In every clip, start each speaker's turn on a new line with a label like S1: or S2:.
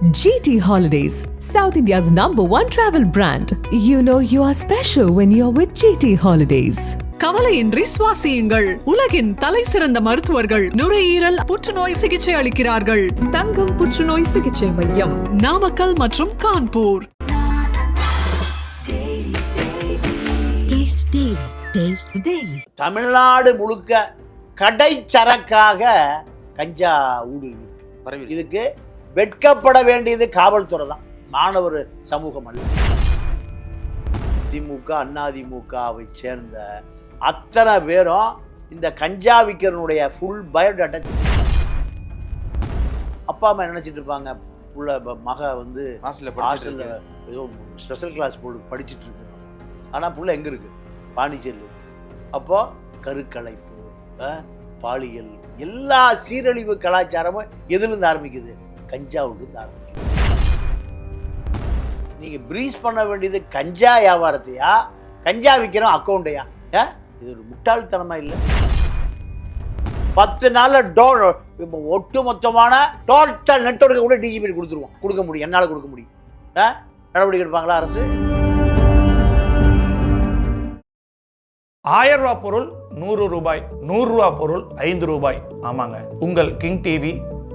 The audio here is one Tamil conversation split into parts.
S1: GT Holidays, South India's number one travel brand. You know you are special when you're with GT Holidays.
S2: கவலையின்றி சுவாசியுங்கள் உலகின் தலை சிறந்த மருத்துவர்கள் நுரையீரல் புற்றுநோய் சிகிச்சை அளிக்கிறார்கள்
S1: தங்கம் புற்றுநோய் சிகிச்சை மையம்
S2: நாமக்கல் மற்றும் Kanpur
S3: Taste Daily. Taste the Daily.
S4: Tamil Nadu முழுக்க கடை சரக்காக கஞ்சா ஊடுருவி இதுக்கு வெட்கப்பட வேண்டியது காவல்துறை தான். மாணவர் சமூகம் அல்ல. திமுக அதிமுகவை சேர்ந்த அத்தனை பேரும் இந்த கஞ்சா விற்கிறனுடைய ஃபுல் பயோடேட்டா அப்பா அம்மா நினைச்சிட்டு இருப்பாங்க. புள்ள மக வந்து
S5: ஹாஸ்டல்ல
S4: ஏதோ ஸ்பெஷல் கிளாஸ் போட்டு படிச்சுட்டு இருக்கு ஆனால் புள்ள எங்கே இருக்கு? பாண்டிச்சேரியில் இருக்கு. அப்போ கருக்கலைப்பு பாலியல் எல்லா சீரழிவு கலாச்சாரமும் எதுலேருந்து ஆரம்பிக்குது. கஞ்சாவிலிருந்து ஆரம்பிக்குது நீங்கள் ப்ரீஸ் பண்ண வேண்டியது கஞ்சா வியாபாரத்தையா? கஞ்சா விற்கிறோம் அக்கௌண்ட்டையா இது ஒரு முட்டாள்தனமா இல்லை? பத்து நாள்ல டோர் இப்போ ஒட்டு மொத்தமான டோட்டல் நெட்ஒர்க்கை கூட டிஜிபி கொடுத்துருவோம். கொடுக்க முடியும். என்னால் கொடுக்க முடியும். ஆ? நடவடிக்கை எடுப்பாங்களா அரசு?
S6: ஆயிரம் ரூபாய் பொருள் நூறு ரூபாய் நூறு ரூபாய் பொருள் ஐந்து ரூபாய். ஆமாங்க. உங்கள் கிங் டிவி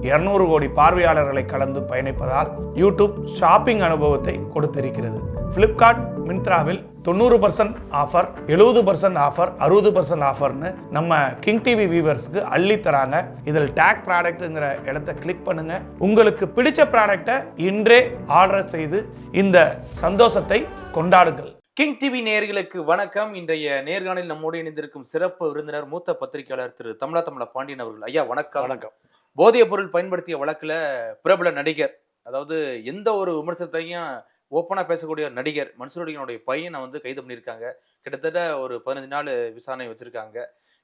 S6: இருநூறு கோடி பார்வையாளர்களை கலந்து பயணிப்பதால் யூடியூப் ஷாப்பிங் அனுபவத்தை கொடுத்திருக்கிறது. Flipkart மிந்த்ராவில் தொண்ணூறு பர்சன்ட் ஆஃபர் எழுபது பர்சன்ட் ஆஃபர் அறுபது பர்சன்ட் ஆஃபர்னு நம்ம கிங் டிவி வியூவர்ஸ்க்கு அள்ளி தராங்க. இதில் டேக் ப்ராடக்ட்டுங்கிற இடத்த கிளிக் பண்ணுங்க. உங்களுக்கு பிடிச்ச ப்ராடக்டை இன்றே ஆர்டர் செய்து இந்த சந்தோஷத்தை கொண்டாடுங்கள்.
S5: கிங் டிவி நேயர்களுக்கு வணக்கம். இன்றைய நேர்காணலில் நம்மோடு இணைந்திருக்கும் சிறப்பு விருந்தினர் மூத்த பத்திரிகையாளர் திரு தமிழா தமிழ பாண்டியன் அவர்கள். ஐயா வணக்கம்.
S4: வணக்கம்.
S5: போதைப் பொருள் பயன்படுத்திய வழக்கில் பிரபல நடிகர் அதாவது எந்த ஒரு விமர்சனத்தையும் ஓப்பனாக பேசக்கூடிய நடிகர் மன்சூரடிகனுடைய பையனை வந்து கைது பண்ணியிருக்காங்க. கிட்டத்தட்ட ஒரு பதினஞ்சு நாள் விசாரணை வச்சுருக்காங்க.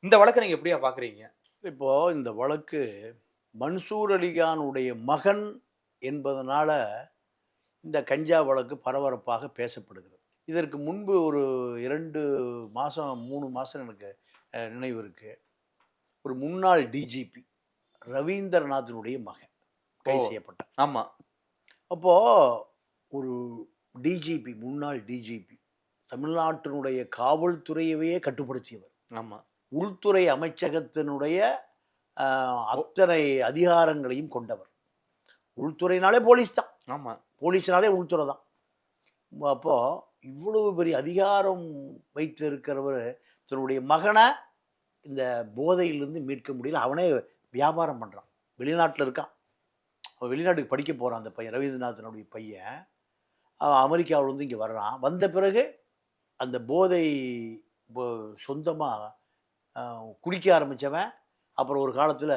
S5: இந்த வழக்கை நீங்கள் எப்படியா பார்க்குறீங்க
S4: இப்போது இந்த வழக்கு மன்சூர் அலிகானுடைய மகன் என்பதனால இந்த கஞ்சா வழக்கு பரபரப்பாக பேசப்படுகிறது. இதற்கு முன்பு ஒரு இரண்டு மாதம் மூணு மாதம் எனக்கு நினைவு இருக்குது ஒரு முன்னாள் டிஜிபி ரவீந்திரநாத்தினுடைய மகன் கைது
S5: ஓ.
S4: செய்யப்பட்டார்.
S5: ஆமா.
S4: அப்போ ஒரு டிஜிபி முன்னாள் டிஜிபி தமிழ்நாட்டினுடைய காவல்துறையவே கட்டுப்படுத்தியவர்.
S5: ஆமா.
S4: உள்துறை அமைச்சகத்தினுடைய அத்தனை அதிகாரங்களையும் கொண்டவர். உள்துறைனாலே போலீஸ் தான்.
S5: ஆமா.
S4: போலீஸ்னாலே உள்துறை தான். அப்போ இவ்வளவு பெரிய அதிகாரம் வைத்து இருக்கிறவர் தன்னுடைய மகனை இந்த போதையிலிருந்து மீட்க முடியல. அவனே வியாபாரம் பண்ணுறான் வெளிநாட்டில் இருக்கான். அவன் வெளிநாட்டுக்கு படிக்க போகிறான் அந்த பையன். ரவீந்திரநாதனுடைய பையன். அவன் அமெரிக்காவுல இருந்து இங்கே வர்றான். வந்த பிறகு அந்த போதை சொந்தமாக குடிக்க ஆரம்பித்தவன் அப்புறம் ஒரு காலத்தில்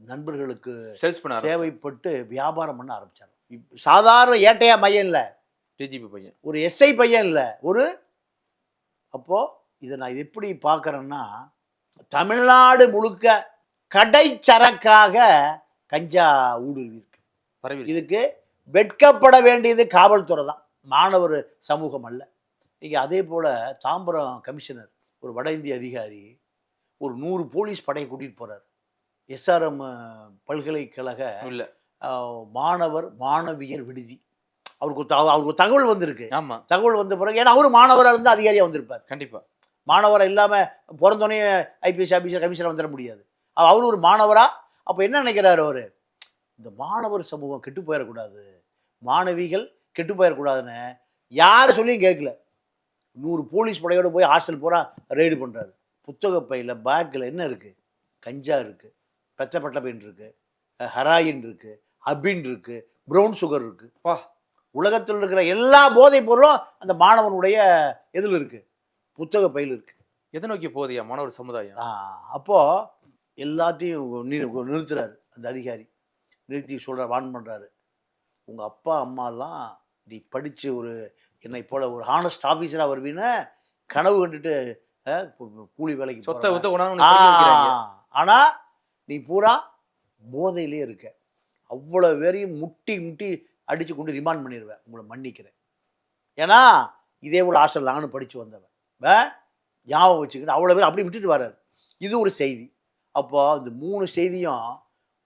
S4: நண்பர்களுக்கு
S5: சேல்ஸ் பண்ண
S4: தேவைப்பட்டு வியாபாரம் பண்ண ஆரம்பிச்சாங்க இப்ப சாதாரண ஏட்டையா மையம் இல்லை.
S5: டிஜிபி பையன்.
S4: ஒரு எஸ்ஐ பையன் இல்லை. ஒரு அப்போ இதை நான் எப்படி பார்க்குறேன்னா தமிழ்நாடு முழுக்க கடை சரக்காக கஞ்சா ஊடுருவி இருக்கு
S5: பரவி
S4: இதுக்கு வெட்கப்பட வேண்டியது காவல்துறை தான். மாணவர் சமூகம் அல்ல. நீங்கள் அதே போல் தாம்பரம் கமிஷனர் ஒரு வட இந்திய அதிகாரி ஒரு நூறு போலீஸ் படையை கூட்டிகிட்டு போகிறார் எஸ்ஆர்எம் பல்கலைக்கழக
S5: இல்ல.
S4: மாணவர் மாணவியர் விடுதி. அவருக்கு அவருக்கு தகவல் வந்திருக்கு.
S5: ஆமா.
S4: தகவல் வந்த பிறகு ஏன்னா அவரு மாணவராக இருந்து அதிகாரியாக வந்திருப்பார்.
S5: கண்டிப்பா.
S4: மாணவராக இல்லாமல் பிறந்தோடனே ஐபிஎஸ் ஆஃபீஸர் கமிஷனர் வந்துட முடியாது. அவர் ஒரு மாணவரா? அப்போ என்ன நினைக்கிறாரு அவர்? இந்த மாணவர் சமூகம் கெட்டு போயிடக்கூடாது. மாணவிகள் கெட்டு போயிடக்கூடாதுன்னு யார் சொல்லியும் கேட்கல. நூறு போலீஸ் படையோட போய் ஹாஸ்டல் பூரா ரெய்டு பண்ணுறாரு புத்தக பையில் பேக்கில் என்ன இருக்குது கஞ்சா இருக்குது பச்சை பட்டை பெயின் இருக்குது ஹெராயின் இருக்குது அபின் இருக்குது ப்ரௌன் சுகர் இருக்குது
S5: பா.
S4: உலகத்தில் இருக்கிற எல்லா போதைப் பொருளும் அந்த மாணவனுடைய எதில் இருக்குது புத்தக பையில் இருக்குது
S5: எதை நோக்கி போகுதுயா மாணவர் சமுதாயம்.
S4: ஆ, அப்போ எல்லாத்தையும் நி- நிறுத்துறாரு அந்த அதிகாரி. நிறுத்தி சொல்ற வான் பண்றாரு. உங்க அப்பா அம்மாலாம் நீ படிச்சு ஒரு என்னை போல ஒரு ஹானஸ்ட் ஆபீசரா வருவீன்னு கனவு கண்டுட்டு கூலி வேலைக்கு
S5: சொத்தை
S4: போறவன்.
S5: வித்த கொண்டாந்து உனக்கு படிக்க வைக்கிறாங்க.
S4: ஆ, ஆனா நீ பூரா போதையிலே இருக்க. அவ்வளவு பேரையும் முட்டி முட்டி அடிச்சு கொண்டு ரிமாண்ட் பண்ணிடுவேன் உங்களை மன்னிக்கிறேன். ஏன்னா இதே போல ஹாஸ்டல் நானும் படிச்சு வந்தவன். ஞாபகம் வச்சுக்கிட்டு அவ்வளோ பேர் அப்படி விட்டுட்டு வர்றாரு. இது ஒரு செய்தி. அப்போ இந்த மூணு செய்தியும்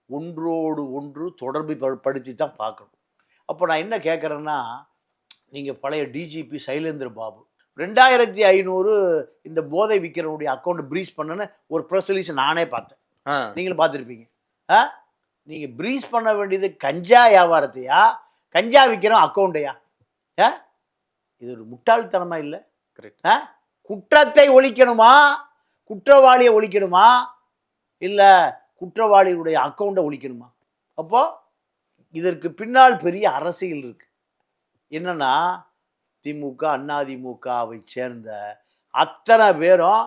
S4: ஒன்றோடு ஒன்று தொடர்பு படுத்தி தான் பார்க்கணும். அப்போ நான் என்ன கேட்குறேன்னா நீங்கள் பழைய டிஜிபி சைலேந்திர பாபு ரெண்டாயிரத்தி ஐநூறு இந்த போதை விற்கிறவனுடைய அக்கௌண்ட் ப்ரீஸ் பண்ணுன்னு ஒரு ப்ரெஸ் ரிலீஸ் நானே பார்த்தேன். நீங்களும் பார்த்துருப்பீங்க. ஆ? நீங்கள் ப்ரீஸ் பண்ண வேண்டியது கஞ்சா வியாபாரத்தையா? கஞ்சா விற்கிறோம் அக்கௌண்ட்டையா ஆ? இது ஒரு முட்டாள்தனமா இல்லை?
S5: Correct.
S4: ஆ? குற்றத்தை ஒழிக்கணுமா? குற்றவாளியை ஒழிக்கணுமா? இல்லை குற்றவாளியுடைய அக்கௌண்ட்டை ஒழிக்கணுமா? அப்போ இதற்கு பின்னால் பெரிய அரசியல் இருக்கு. என்னன்னா திமுக அதிமுகவை சேர்ந்த அத்தனை பேரும்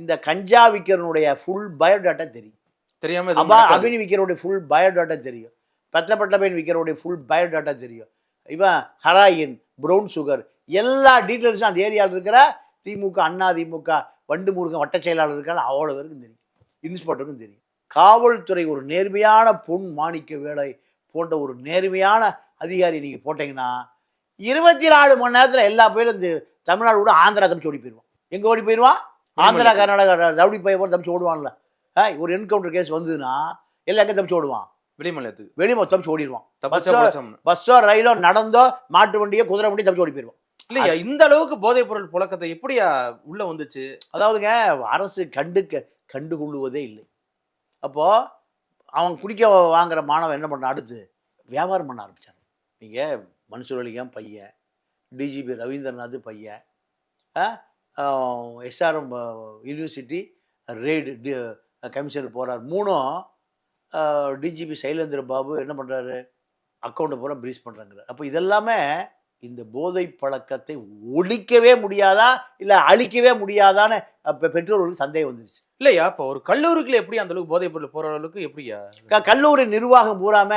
S4: இந்த கஞ்சா விற்கிறனுடைய ஃபுல் பயோடாட்டா தெரியும்.
S5: தெரியாம
S4: அப்பா. அபினி விற்கிறோடைய ஃபுல் பயோடாட்டா தெரியும். பச்சைப்பட்ட பையன் விற்கிறோடைய ஃபுல் பயோடாட்டா தெரியும். இவன் ஹராயின் ப்ரௌன் சுகர் எல்லா டீட்டெயில்ஸும் அந்த ஏரியாவில் இருக்கிற திமுக அண்ணா திமுக வண்டு முருகன் வட்ட செயலாளர் இருக்காங்க அவ்வளோ பேருக்கும் தெரியும். இன்ஸ்பெக்டருக்கும் தெரியும். காவல்துறை ஒரு நேர்மையான பொன் மாணிக்க வேலை போன்ற ஒரு நேர்மையான அதிகாரி நீங்கள் போட்டீங்கன்னா இருபத்தி நாலு மணி நேரத்தில் எல்லா பேரும் இந்த தமிழ்நாடு கூட ஆந்திரா தப்பிச்சு ஓடி போயிடுவான். எங்கே ஓடி போயிடுவான்? ஆந்திரா கர்நாடகா ரவுடி பைய போல தப்பிச்சு ஓடுவான்ல. ஒரு என்கவுண்டர் கேஸ் வந்ததுன்னா எல்லாம் எங்கே தப்பிச்சு ஓடுவான்?
S5: வெளிமாநிலத்துக்கு
S4: வெளியே தப்பிச்சு ஓடிடுவான். பஸ்ஸோ ரயிலோ நடந்தோ மாட்டு வண்டியோ குதிரை வண்டியோ தப்பிச்சு ஓடி போயிடுவான்.
S5: இல்லையா இந்த அளவுக்கு போதைப் பொருள் புழக்கத்தை எப்படியா உள்ள வந்துச்சு?
S4: அதாவதுங்க அரசு கண்டுக்க கண்டுகொள்ளுவதே இல்லை. அப்போது அவன் குடிக்க வாங்குற மாணவன் என்ன பண்ண அடுத்து வியாபாரம் பண்ண ஆரம்பித்தாங்க நீங்கள் மன்சூர் பையன் டிஜிபி ரவீந்திரநாத் பையன் SRM university raid D commissioner போகிறார் மூணும் டிஜிபி சைலேந்திர பாபு என்ன பண்ணுறாரு அக்கௌண்ட்டை பூரா ப்ரீஸ் பண்ணுறாங்கிறார் அப்போ இதெல்லாமே இந்த போதை பழக்கத்தை ஒழிக்கவே முடியாதா? இல்லை அழிக்கவே முடியாதான்னு பெற்றோர்களுக்கு சந்தேகம் வந்துருச்சு.
S5: இல்லையா? இப்ப ஒரு கல்லூரிக்குள்ள எப்படி அந்த அளவுக்கு போதைப் பொருள் போற அளவுக்கு எப்படியா?
S4: கல்லூரி நிர்வாகம் பூராம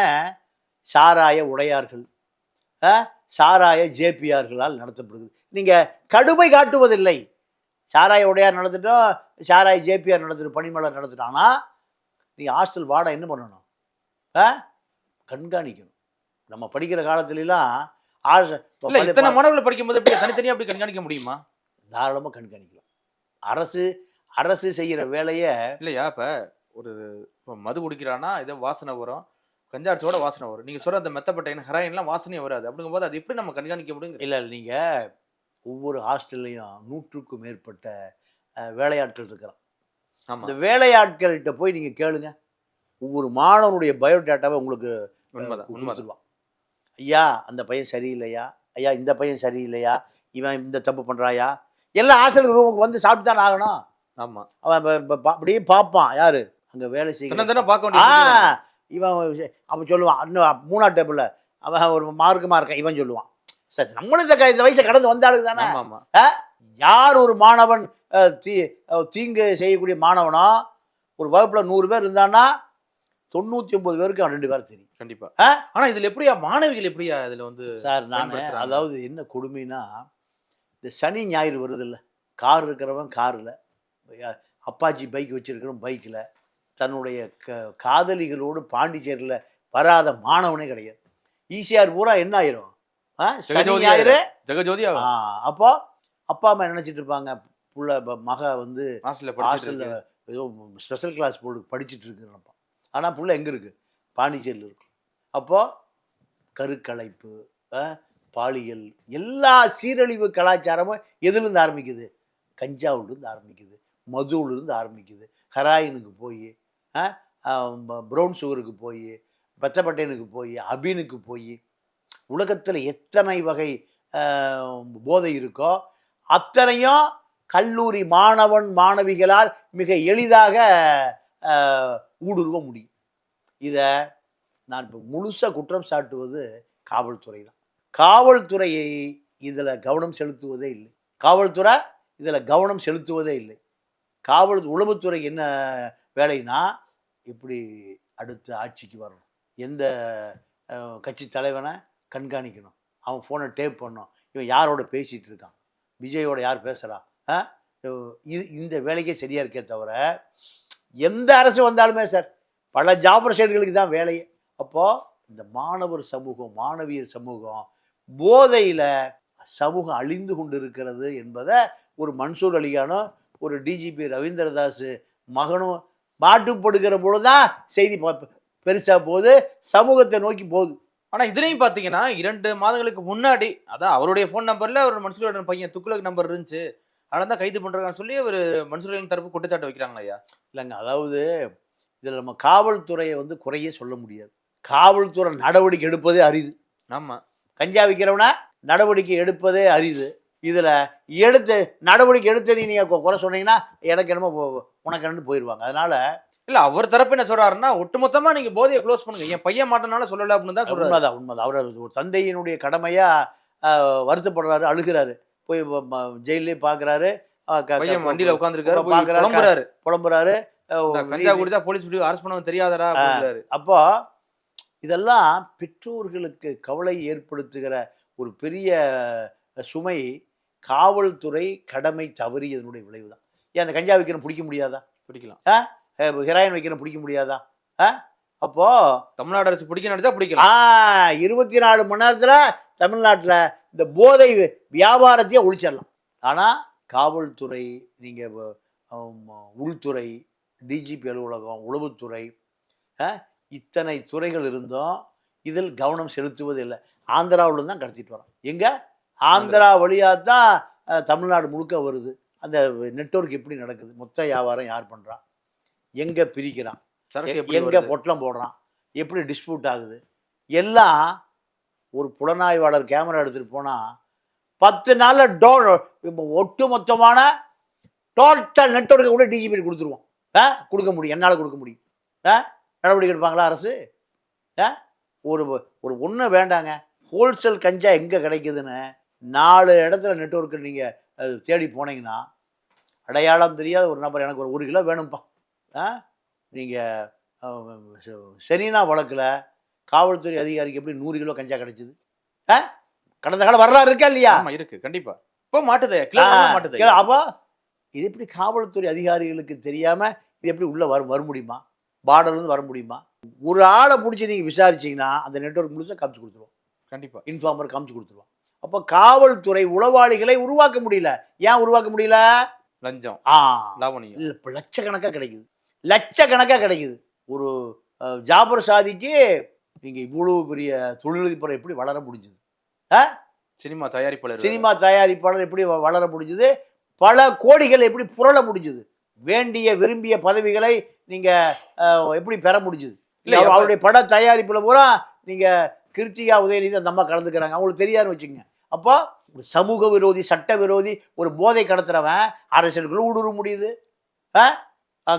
S4: சாராய உடையார்கள் சாராய ஜேபிஆர்களால் நடத்தப்படுது நீங்க கடுமை காட்டுவதில்லை. சாராய உடையார் நடத்திட்டோம் சாராய ஜேபிஆர் நடத்திட்டு பனிமலர் நடத்திட்டாங்கன்னா நீ ஹாஸ்டல் வாடா என்ன பண்ணணும்? கண்காணிக்கணும். நம்ம படிக்கிற காலத்துலலாம்
S5: இத்தனை மாணவர்கள் படிக்கும்போது எப்படி தனித்தனியா அப்படி கண்காணிக்க முடியுமா?
S4: தாராளமாக கண்காணிக்கலாம். அரசு அரசு செய்கிற வேலையை
S5: இல்லையா? இப்ப ஒரு இப்ப மது குடிக்கிறானா ஏதோ வாசனை வரும். கஞ்சாடிச்சோட வாசனை வரும். நீங்க சொல்ற அந்த மெத்தப்பட்ட ஹெராயின்லாம் வாசனையே வராது. அப்படிங்கும்போது அது எப்படி நம்ம கண்காணிக்க முடியும்
S4: இல்லை நீங்கள் ஒவ்வொரு ஹாஸ்டல்லையும் நூற்றுக்கும் மேற்பட்ட வேலையாட்கள் இருக்கிறான்.
S5: ஆமா.
S4: அந்த வேலையாட்கள்கிட்ட போய் நீங்கள் கேளுங்க. ஒவ்வொரு மாணவனுடைய பயோடேட்டாவை உங்களுக்கு
S5: உண்மைதான் உண்மைதான்.
S4: ஐயா அந்த பையன் சரியில்லையா? ஐயா இந்த பையன் சரியில்லையா? இவன் இந்த தப்பு பண்ணுறாயா எல்லா ஹாஸ்டல் ரூமுக்கு வந்து சாப்பிட்டு தான் ஆகணும்.
S5: ஆமா.
S4: அவன் அப்படியே பார்ப்பான். யாரு? அங்கே வேலை செய்ய
S5: பார்க்க வேண்டிய
S4: இவன் அவன் சொல்லுவான் இன்னும் மூணாவது டேபிளில் அவன் ஒரு மார்க்கமாக இருக்கான் இவன் சொல்லுவான். சரி நம்மளும் இந்த இந்த வயசை கடந்து வந்தாளுக்கு தானே?
S5: ஆமா ஆமா.
S4: யார் ஒரு மாணவன் தீ தீங்கு செய்யக்கூடிய மாணவனோ? ஒரு வகுப்புல நூறு பேர் இருந்தான்னா தொண்ணூத்தி ஒன்பது பேருக்கு அவன் ரெண்டு பேரும் தெரியும்.
S5: கண்டிப்பா.
S4: ஆ?
S5: ஆனா இதுல எப்படியா மாணவிகள் எப்படியா இதுல வந்து
S4: சார் நான். அதாவது என்ன கொடுமைனா இந்த சனி ஞாயிறு வருது இல்லை கார் இருக்கிறவன் காரில். அப்பாச்சி பைக் வச்சிருக்கிறவன் பைக்கில் தன்னுடைய க காதலிகளோடு பாண்டிச்சேரியில் வராத மாணவனே கிடையாது. ஈஸியார் பூரா என்ன ஆயிரும்? ஆ, ஞாயிறு?
S5: ஜெகஜோதி
S4: ஆ, அப்போ அப்பா அம்மா நினைச்சிட்டு இருப்பாங்க? புள்ள மக வந்து
S5: ஹாஸ்டல்ல படிச்சிட்டு
S4: ஹாஸ்டலில்
S5: இருக்கு.
S4: ஏதோ ஸ்பெஷல் கிளாஸ் போர்டு படிச்சுட்டு இருக்குறப்ப ஆனால் புள்ள எங்கே இருக்குது பாண்டிச்சேரியில் இருக்கு. அப்போது கருக்கலைப்பு பாலியல் எல்லா சீரழிவு கலாச்சாரமும் எதுலேருந்து ஆரம்பிக்குது? கஞ்சாவிலிருந்து ஆரம்பிக்குது. மதுவிலிருந்து ஆரம்பிக்குது. ஹெராயினுக்கு போய் ப்ரௌன் சுகருக்கு போய் பச்சைப்பட்டையனுக்கு போய் அபினுக்கு போய் உலகத்தில் எத்தனை வகை போதை இருக்கோ அத்தனையும் கல்லூரி மாணவன் மாணவிகளால் மிக எளிதாக ஊடுருவ முடியும். இதை நான் இப்போ முழுசாக குற்றம் சாட்டுவது காவல்துறை தான். காவல்துறையை இதில் கவனம் செலுத்துவதே இல்லை. காவல்துறை இதில் கவனம் செலுத்துவதே இல்லை. காவல் உளவுத்துறை என்ன வேலைனா இப்படி அடுத்த ஆட்சிக்கு வரணும். எந்த கட்சி தலைவனை கண்காணிக்கணும். அவன் ஃபோனை டேப் பண்ணணும். இவன் யாரோட பேசிகிட்டு இருக்கான்? விஜயோட யார் பேசுகிறா ஆ இது இந்த வேலைக்கே சரியாக இருக்கே தவிர எந்த அரசு வந்தாலுமே சார் பல ஜாபர் சைடுகளுக்கு தான் வேலையே அப்போது இந்த மாணவர் சமூகம் மாணவியர் சமூகம் போதையில் சமூகம் அழிந்து கொண்டு இருக்கிறது என்பதை ஒரு மன்சூர் அலிகானும் ஒரு டிஜிபி ரவீந்திரதாஸ் மகனும் மாட்டுப்படுகிற பொழுது தான் செய்தி பெருசாக போகுது சமூகத்தை நோக்கி போகுது.
S5: ஆனா இதுலயும் பாத்தீங்கன்னா இரண்டு மாதங்களுக்கு முன்னாடி அதான் அவருடைய ஃபோன் நம்பர்ல ஒரு மன்சூருடைய பையன் துக்குலக் நம்பர் இருந்துச்சு. அதனால தான் கைது பண்றாங்கன்னு சொல்லி ஒரு மன்சூரின் தரப்பு குற்றச்சாட்டு வைக்கிறாங்க ஐயா?
S4: இல்லைங்க அதாவது இதில் நம்ம காவல்துறையை வந்து குறையே சொல்ல முடியாது. காவல்துறை நடவடிக்கை எடுப்பதே அரிது.
S5: ஆமா.
S4: கஞ்சா விற்கிறவனா நடவடிக்கை எடுப்பதே அரிது. இதில் எடுத்து நடவடிக்கை எடுத்ததை நீங்கள் குறை சொன்னீங்கன்னா எனக்கு என்னமோ உனக்கு என்னன்னு போயிடுவாங்க அதனால
S5: இல்ல அவர் தரப்பு என்ன சொல்றாருன்னா ஒட்டுமொத்தமா நீங்க போதையை க்ளோஸ் பண்ணுங்க. என் பையன் மாட்டனால சொல்லல அப்படின்னு தான் சொல்றாரு.
S4: உண்மைதான் உண்மைதான். அவர் ஒரு தந்தையினுடைய கடமையா ஆஹ், வருத்தப்படுறாரு அழுகிறாரு. போய் ஜெயிலே பார்க்குறாரு
S5: பையன் வண்டியில உட்காந்துருக்காரு புலம்புறாரு.
S4: புலம்புறாரு.
S5: கஞ்சா குடிச்சா போலீஸ் பிடி அரெஸ்ட் பண்ணவும் அப்படின்றாரு.
S4: அப்போ இதெல்லாம் பெற்றோர்களுக்கு கவலை ஏற்படுத்துகிற ஒரு பெரிய சுமை காவல்துறை கடமை தவறியதனுடைய விளைவு தான் ஏன் அந்த கஞ்சா வைக்கிறோம் பிடிக்க முடியாதா?
S5: பிடிக்கலாம்.
S4: ஹெராயின் வைக்கிறோம் பிடிக்க முடியாதா? ஆ? அப்போ?
S5: தமிழ்நாடு அரசு பிடிக்க நினைச்சா
S4: ஆ
S5: பிடிக்கலாம்.
S4: இருபத்தி நாலு மணி நேரத்துல தமிழ்நாட்டுல இந்த போதை வியாபாரத்தையே ஒழிச்சிடலாம். ஆனா காவல்துறை நீங்க வ- ஆம், உள்துறை டிஜிபி அலுவலகம் உளவுத்துறை ஆ, இத்தனை துறைகள் இருந்தும் இதில் கவனம் செலுத்துவது இல்லை ஆந்திராவுல தான் கடத்திட்டு வரோம் எங்க? ஆந்திரா வழியாக தான் தமிழ்நாடு முழுக்க வருது. அந்த நெட்வொர்க் எப்படி நடக்குது? மொத்த வியாபாரம் யார் பண்றா? எங்க பிரிக்கிறான்? எங்க? பொட்டலம் போடுறான்? எப்படி டிஸ்பியூட் ஆகுது? எல்லாம் ஒரு புலனாய்வாளர் கேமரா எடுத்துட்டு போனா பத்து நாள்ல டோ ஒட்டு மொத்தமான டோட்டல் நெட்வொர்க்கை கூட டிஜிபி கொடுத்துருவோம். ஆ கொடுக்க முடியும். என்னால் கொடுக்க முடியும். ஆ நடவடிக்கை எடுப்பாங்களா அரசு? ஆ ஒரு ஒரு ஒன்று வேண்டாங்க. ஹோல்சேல் கஞ்சா எங்கே கிடைக்குதுன்னு நாலு இடத்துல நெட்வொர்க்கு நீங்கள் தேடி போனீங்கன்னா அடையாளம் தெரியாத ஒரு நபர் எனக்கு ஒரு ஒரு கிலோ வேணும்ப்பா ஆ? நீங்கள் செரீனா வழக்கில் காவல்துறை அதிகாரிக்கு எப்படி நூறு கிலோ கஞ்சா கிடைச்சிது? ஆ? கடந்த காலம் வரலாறு இருக்கா இல்லையா?
S5: ஆமா இருக்கு. கண்டிப்பா. இப்போ மாட்டுது மாட்டுது.
S4: அப்போ இது எப்படி காவல்துறை அதிகாரிகளுக்கு தெரியாம இது எப்படி உள்ள வர வர முடியுமா? பார்டர்ல இருந்து வர முடியுமா? ஒரு ஆளை பிடிச்சி நீங்க விசாரிச்சீங்கன்னா அந்த நெட்வொர்க் முழுசா காமிச்சு கொடுத்துருவோம்.
S5: கண்டிப்பா.
S4: இன்ஃபார்மர் காமிச்சு கொடுத்துருவோம். அப்போ காவல்துறை உளவாளிகளை உருவாக்க முடியல. ஏன் உருவாக்க முடியல?
S5: லஞ்சம்.
S4: ஆ.
S5: லாவணியம்.
S4: இல்ல, இப்ப லட்சக்கணக்கா கிடைக்குது. லட்சக்கணக்கா கிடைக்குது. ஒரு ஜாபர் சாதிக்கு நீங்க இவ்வளவு பெரிய தொழிலதிபரை எப்படி வளர முடிஞ்சது?
S5: சினிமா தயாரிப்பாளர்.
S4: சினிமா தயாரிப்பாளர் எப்படி வளர முடிஞ்சது? பல கோடிகள் எப்படி புரள முடிஞ்சது? வேண்டிய விரும்பிய பதவிகளை நீங்க அஹ், எப்படி பெற முடிஞ்சது?
S5: இல்ல,
S4: அவருடைய பட தயாரிப்புல பூரா நீங்க கிருத்திகா உதயநிதி அந்த அம்மா கலந்துக்கிறாங்க. அவங்களுக்கு தெரியாதுன்னு வச்சுக்கோங்க. அப்போ ஒரு சமூக விரோதி சட்ட விரோதி ஒரு போதை கடத்துறவன் அரசியலுக்குள்ள ஊடுருவ முடியுது.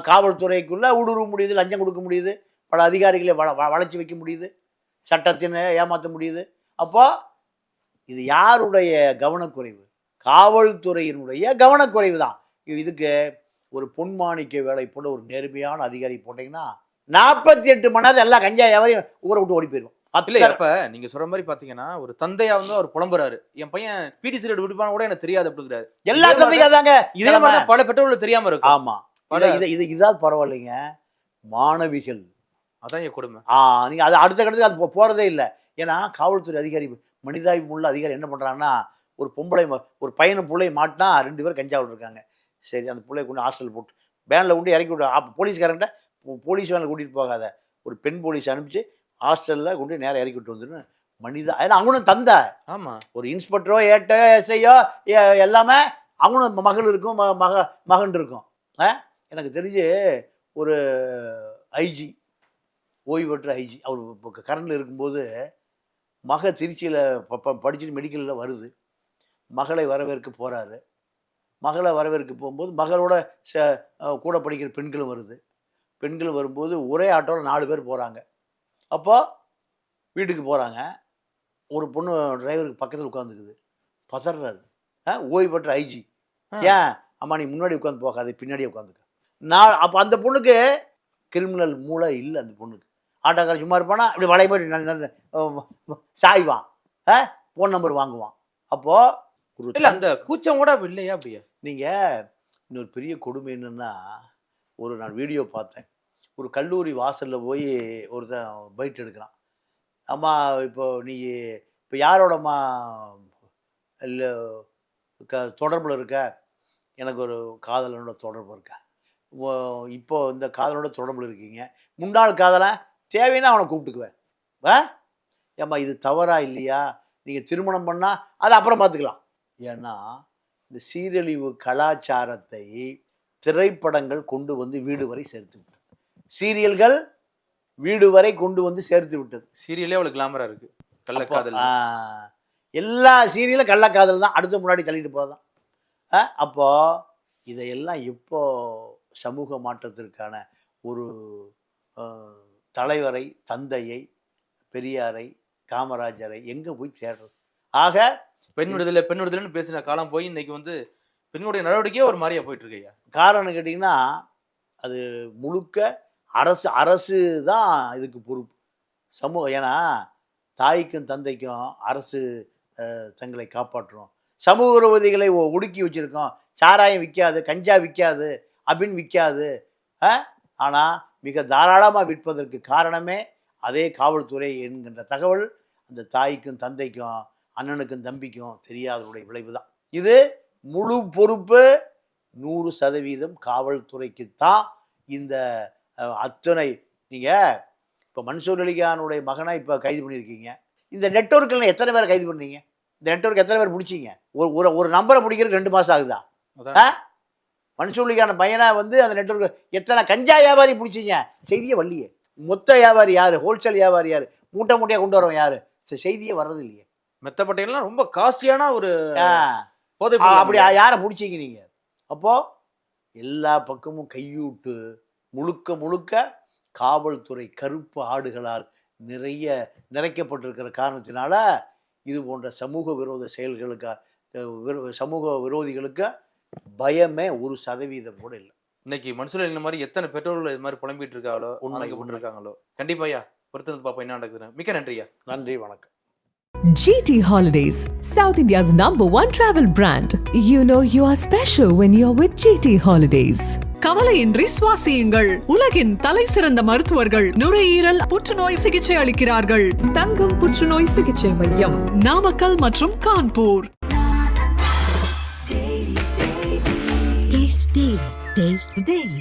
S4: காவல்துறைக்குள்ளே ஊடுருவ முடியுது லஞ்சம் கொடுக்க முடியுது பல அதிகாரிகளை வள வளைச்சி வைக்க முடியுது சட்டத்தினை ஏமாற்ற முடியுது. அப்போ இது யாருடைய கவனக்குறைவு? காவல்துறையினுடைய கவனக்குறைவு தான். இதுக்கு ஒரு பொன்மாணிக்க வேலை போல ஒரு நேர்மையான அதிகாரி போட்டீங்கன்னா நாற்பத்தி எட்டு மணி நேரம் எல்லா கஞ்சா எவரையும் ஊரை விட்டு ஓடி போயிடும்
S5: அப்ப நீங்க சொல்ற மாதிரி பாத்தீங்கன்னா ஒரு தந்தையா வந்து அவர் புலம்புறாரு. என் பையன் பிடி சிகரெட் விடுப்பான கூட எனக்கு தெரியாது அப்படிங்கிறாரு.
S4: எல்லா அதாங்க.
S5: இதே மாதிரி பல பெற்றோர்கள் தெரியாம இருக்கும்.
S4: ஆமா. இது இது இதாவது பரவாயில்லைங்க. மாணவிகள்.
S5: அதான் என் கொடுமை.
S4: ஆ நீங்க அது அடுத்த கட்டத்துக்கு அது போறதே இல்லை. ஏன்னா காவல்துறை அதிகாரி மனிதாய்வு உள்ள அதிகாரி என்ன பண்றாங்கன்னா ஒரு பொம்பளை ஒரு பையனும் பிள்ளையும் மாட்டினா ரெண்டு பேரும் கஞ்சாவில் இருக்காங்க சரி அந்த பிள்ளைய கொண்டு ஹாஸ்டல் போட்டு வேனில் கொண்டு இறக்கி விட்டு அப்போ போலீஸ்காரன்ட்ட போ- போலீஸ் வேனில் கூட்டிகிட்டு போகாத. ஒரு பெண் போலீஸ் அனுப்பிச்சு ஹாஸ்டலில் கொண்டு நேரம் இறக்கி விட்டு வந்துருன்னு மனிதா ஏன்னா அவனும் தந்த.
S5: ஆமா.
S4: ஒரு இன்ஸ்பெக்டரோ ஏட்டோ எஸ்ஐயோ எல்லாமே அவனும் மகள் இருக்கும் ம- மக மகன் இருக்கும். ஆ? எனக்கு தெரிஞ்சு ஒரு ஐஜி ஓய்வு பெற்ற ஐஜி அவர் கரண்டில் இருக்கும்போது மக திருச்சியில் படிச்சுட்டு மெடிக்கலில் வருது. மகளை வரவேற்க போகிறாரு மகளை வரவேற்க போகும்போது மகளோட ச கூட படிக்கிற பெண்களும் வருது. பெண்கள் வரும்போது ஒரே ஆட்டோவில் நாலு பேர் போகிறாங்க அப்போ வீட்டுக்கு போகிறாங்க ஒரு பொண்ணு டிரைவருக்கு பக்கத்தில் உட்காந்துக்குது பதறாரு. ஆ ஓய்வு பெற்ற ஐஜி. ஏன்? அம்மா நீ முன்னாடி உட்காந்து போகாது பின்னாடியே உட்காந்துக்க நான் அப்போ அந்த பொண்ணுக்கு கிரிமினல் மூளை இல்லை அந்த பொண்ணுக்கு. ஆட்டோக்காரன் சும்மா இருப்பானா? இப்படி வளைய மாதிரி சாய்வான். ஆ ஃபோன் நம்பர் வாங்குவான். அப்போ ஒரு
S5: இல்ல அந்த கூச்சம் கூட இல்லையா அப்படியா?
S4: நீங்கள் இன்னொரு பெரிய கொடுமை என்னன்னா ஒரு நான் வீடியோ பார்த்தேன். ஒரு கல்லூரி வாசலில் போய் ஒருத்தன் பைட் எடுக்கிறான். அம்மா இப்போ நீ இப்போ யாரோடம்மா இல்லை க தொடர்பில் இருக்க? எனக்கு ஒரு காதலனோட தொடர்பு இருக்க? இப்போ இந்த காதலனோட தொடர்பில் இருக்கீங்க. முன்னாள் காதலன் தேவைன்னா அவனை கூப்பிட்டுக்குவேன். ஆ? ஏம்மா இது தவறா இல்லையா? நீங்கள் திருமணம் பண்ணால் அதை அப்புறம் பார்த்துக்கலாம் ஏன்னா இந்த சீரழிவு கலாச்சாரத்தை திரைப்படங்கள் கொண்டு வந்து வீடு வரை சேர்த்து சீரியல்கள் வீடு வரை கொண்டு வந்து சேர்த்து விட்டது.
S5: சீரியலே அவ்வளவு கிளாமரா இருக்கு. கள்ளக்காதல்
S4: எல்லா சீரியலும் கள்ளக்காதல் தான். அடுத்த முன்னாடி தள்ளிட்டு போதான் அப்போ இதையெல்லாம் எப்போ சமூக மாற்றத்திற்கான ஒரு தலைவரை தந்தையை பெரியாரை காமராஜரை எங்க போய் தேடுறது? ஆக
S5: பெண் விடுதலை பெண் விடுதலைன்னு பேசின காலம் போய் இன்னைக்கு வந்து பெண்களுடைய நடவடிக்கையே ஒரு மாதிரியா போயிட்டு இருக்கு ஐயா.
S4: காரணம் கேட்டிங்கன்னா அது முழுக்க அரசு அரசு தான் இதுக்கு பொறுப்பு. சமூகம் ஏன்னா தாய்க்கும் தந்தைக்கும் அரசு தங்களை காப்பாற்றும் சமூக விரோதிகளை ஒடுக்கி வச்சுருக்கோம். சாராயம் விற்காது கஞ்சா விற்காது அபின் விற்காது ஆனால் மிக தாராளமாக விற்பதற்கு காரணமே அதே காவல்துறை என்கின்ற தகவல். அந்த தாய்க்கும் தந்தைக்கும் அண்ணனுக்கும் தம்பிக்கும் தெரியாதவருடைய விளைவு தான். இது முழு பொறுப்பு நூறு சதவீதம் காவல்துறைக்கு தான் இந்த அத்தனை நீங்கள் இப்போ மன்சூர் அலிகானுடைய மகனை இப்போ கைது பண்ணியிருக்கீங்க. இந்த நெட்ஒர்க்கில் எத்தனை பேரை கைது பண்ணீங்க? இந்த நெட்ஒர்க் எத்தனை பேர் பிடிச்சிங்க? ஒரு ஒரு ஒரு நம்பரை பிடிக்கிறதுக்கு ரெண்டு மாதம் ஆகுதா? ஆ? மன்சூர் அலிகான பையனை வந்து அந்த நெட்ஒர்க் எத்தனை கஞ்சா வியாபாரி பிடிச்சிங்க? செய்தியே வரலையே. மொத்த வியாபாரி யார்? ஹோல்சேல் வியாபாரி யார்? மூட்டை மூட்டையாக கொண்டு வரவன் யார்? செய்தியே வர்றது இல்லையே
S5: மெத்தப்பட்டையெல்லாம் ரொம்ப காஸ்ட்லியான ஒரு
S4: அப்படி யாரை பிடிச்சிங்க நீங்க? அப்போ எல்லா பக்கமும் கையூட்டு. முழுக்க முழுக்க காவல்துறை கருப்பு ஆடுகளால் நிறைய நிறைக்கப்பட்டிருக்கிற காரணத்தினால இது போன்ற சமூக விரோத செயல்களுக்கு சமூக விரோதிகளுக்கு பயமே ஒரு சதவீதம் கூட இல்லை.
S5: இன்னைக்கு மனுஷன் இந்த மாதிரி எத்தனை பெற்றோர்கள் இது மாதிரி புலம்பிட்டு இருக்காங்களோ
S4: உண்மை,
S5: உண்மைக்கு இருக்காங்களோ கண்டிப்பா ஐயா பொறுத்திருந்து பாப்போம் என்ன நடக்குதுன்னு. மிக்க நன்றி ஐயா.
S4: நன்றி வணக்கம்.
S1: GT Holidays, South India's number one travel brand. You know you are special when you're with GT Holidays.
S2: கவலையின்றி சுவாசியுங்கள். உலகின் தலை சிறந்த மருத்துவர்கள் நுரையீரல் புற்றுநோய் சிகிச்சை அளிக்கிறார்கள்.
S7: தங்கம் புற்றுநோய் சிகிச்சை மையம்
S2: நாமக்கல் மற்றும் கான்பூர்.
S3: Taste Daily.